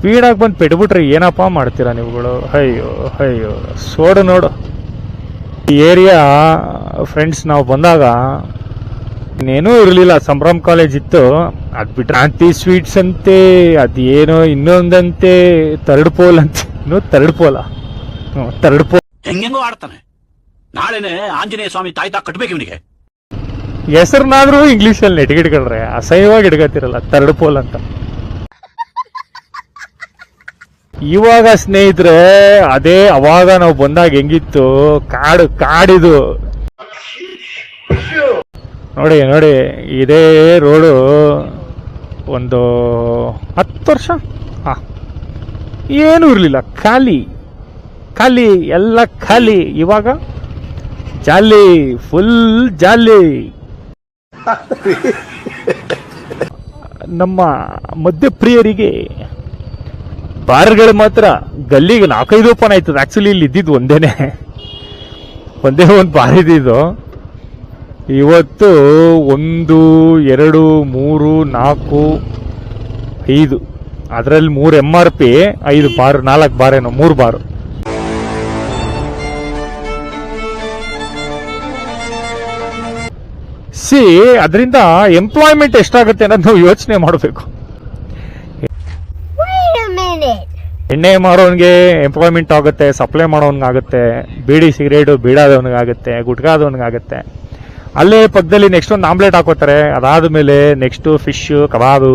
ಸ್ಪೀಡಾಗಿ ಬಂದು ಪೆಟ್ಬಿಟ್ರೆ ಏನಪ್ಪ ಮಾಡ್ತೀರಾ ನೀವುಗಳು? ಅಯ್ಯೋ ಅಯ್ಯೋ ಸೋಡು ನೋಡು. ಈ ಏರಿಯಾ ಫ್ರೆಂಡ್ಸ್ ನಾವು ಬಂದಾಗ ಇನ್ನೇನೂ ಇರಲಿಲ್ಲ. ಸಂಭ್ರಮ್ ಕಾಲೇಜ್ ಇತ್ತು. ಅದು ಬಿಟ್ರೆ ಆಂತಿ ಸ್ವೀಟ್ಸ್ ಅಂತೆ ಅದೇನೋ ಇನ್ನೊಂದಂತೆ ತರ್ಡ್ ಪೋಲ್ ಅಂತ. ಇನ್ನೂ ತರ್ಡ್ ಪೋಲ ತರ್ಡ್ ಪೋಲ್ ಹೆಂಗೆಂಗೋ ಆಡ್ತಾನೆ. ನಾಳೆನೆ ಆಂಜನೇಯ ಸ್ವಾಮಿ ತಾಯ್ತಾ ಕಟ್ಬೇಕು ಇವನಿಗೆ. ಹೆಸರನ್ನಾದ್ರೂ ಇಂಗ್ಲೀಷಲ್ಲಿ ನೆಟ್ಗಿಡ್ಕೊಳ್ರೆ ಅಸಹ್ಯವಾಗಿ ಇಟ್ಕೊತಿರಲ್ಲ ತರ್ಡ್ ಪೋಲ್ ಅಂತ. ಇವಾಗ ಸ್ನೇಹಿತರೆ, ಅದೇ ಅವಾಗ ನಾವು ಬಂದಾಗ ಹೆಂಗಿತ್ತು? ಕಾಡು, ಕಾಡಿದು. ನೋಡಿ ನೋಡಿ, ಇದೇ ರೋಡು ಒಂದು ಹತ್ತು ವರ್ಷ? ಹಾ ಏನೂ ಇರಲಿಲ್ಲ. ಖಾಲಿ ಖಾಲಿ, ಎಲ್ಲ ಖಾಲಿ. ಇವಾಗ ಜಾಲಿ ಫುಲ್ ಜಾಲಿ. ನಮ್ಮ ಮಧ್ಯಪ್ರಿಯರಿಗೆ ಬಾರ್ಗಳು ಮಾತ್ರ ಗಲ್ಲಿಗೆ ನಾಲ್ಕೈದು ಓಪನ್ ಆಯ್ತದ. ಆಕ್ಚುಲಿ ಇಲ್ಲಿ ಇದ್ದಿದ್ದು ಒಂದೇನೆ. ಒಂದೇ ಒಂದು ಬಾರ್ ಇದ್ದಿದ್ದು ಇವತ್ತು ಒಂದು, ಎರಡು, ಮೂರು, ನಾಲ್ಕು, ಐದು. ಅದರಲ್ಲಿ ಮೂರು ಎಂ ಆರ್ ಪಿ ಐದು ಬಾರ್, ನಾಲ್ಕು ಬಾರ್ ಏನೋ, ಮೂರು ಬಾರು. ಸಿ ಅದರಿಂದ ಎಂಪ್ಲಾಯ್ಮೆಂಟ್ ಎಷ್ಟಾಗುತ್ತೆ ಅನ್ನೋದು ನಾವು ಯೋಚನೆ ಮಾಡಬೇಕು. ಎಣ್ಣೆ ಮಾರೋನ್ಗೆ ಎಂಪ್ಲಾಯ್ಮೆಂಟ್ ಆಗುತ್ತೆ ಸಪ್ಲೈ ಮಾಡೋನ್ಗಾಗುತ್ತೆ ಬೀಡಿ ಸಿಗರೇಟು ಬೀಡಾದವನಿಗಾಗುತ್ತೆ ಗುಟ್ಕಾದವನಿಗಾಗುತ್ತೆ ಅಲ್ಲೇ ಪಕ್ಕದಲ್ಲಿ ನೆಕ್ಸ್ಟ್ ಒಂದು ಆಮ್ಲೆಟ್ ಹಾಕೋತಾರೆ ಅದಾದ ಮೇಲೆ ನೆಕ್ಸ್ಟ್ ಫಿಶ್ ಕಬಾಬು.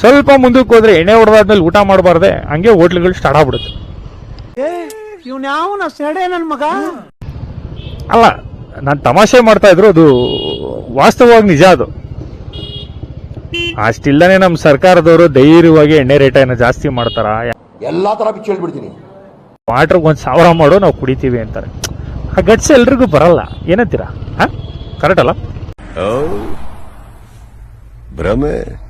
ಸ್ವಲ್ಪ ಮುಂದಕ್ಕೆ ಹೋದ್ರೆ ಎಣ್ಣೆ ಹೊಡೆದಾದ್ಮೇಲೆ ಊಟ ಮಾಡಬಾರ್ದೆ ಹಂಗೆ ಹೋಟ್ಲುಗಳು ಸ್ಟಾರ್ಟ್ ಆಗ್ಬಿಡುತ್ತೆ. ಅಲ್ಲ ನಾನು ತಮಾಷೆ ಮಾಡ್ತಾ ಇದ್ರು ಅದು ವಾಸ್ತವವಾಗಿ ನಿಜ ಅದು. ಅಷ್ಟಿಲ್ಲನೆ ನಮ್ಮ ಸರ್ಕಾರದವರು ಧೈರ್ಯವಾಗಿ ಎಣ್ಣೆ ರೇಟನ್ನು ಜಾಸ್ತಿ ಮಾಡ್ತಾರ? ಎಲ್ಲಾ ತರ ಬಿಚ್ಚಿ ಹೇಳ್ಬಿಡ್ತೀನಿ. ವಾಟ್ರಿಗೆ ಒಂದು ಸಾವಿರ ಮಾಡು ನಾವು ಕುಡಿತೀವಿ ಅಂತಾರೆ. ಆ ಗಟ್ಸ್ ಎಲ್ರಿಗೂ ಬರಲ್ಲ. ಏನಂತೀರಾ? ಹಾ? ಕರೆಕ್ಟ್ ಅಲ್ಲ? ಭ್ರಮೆ.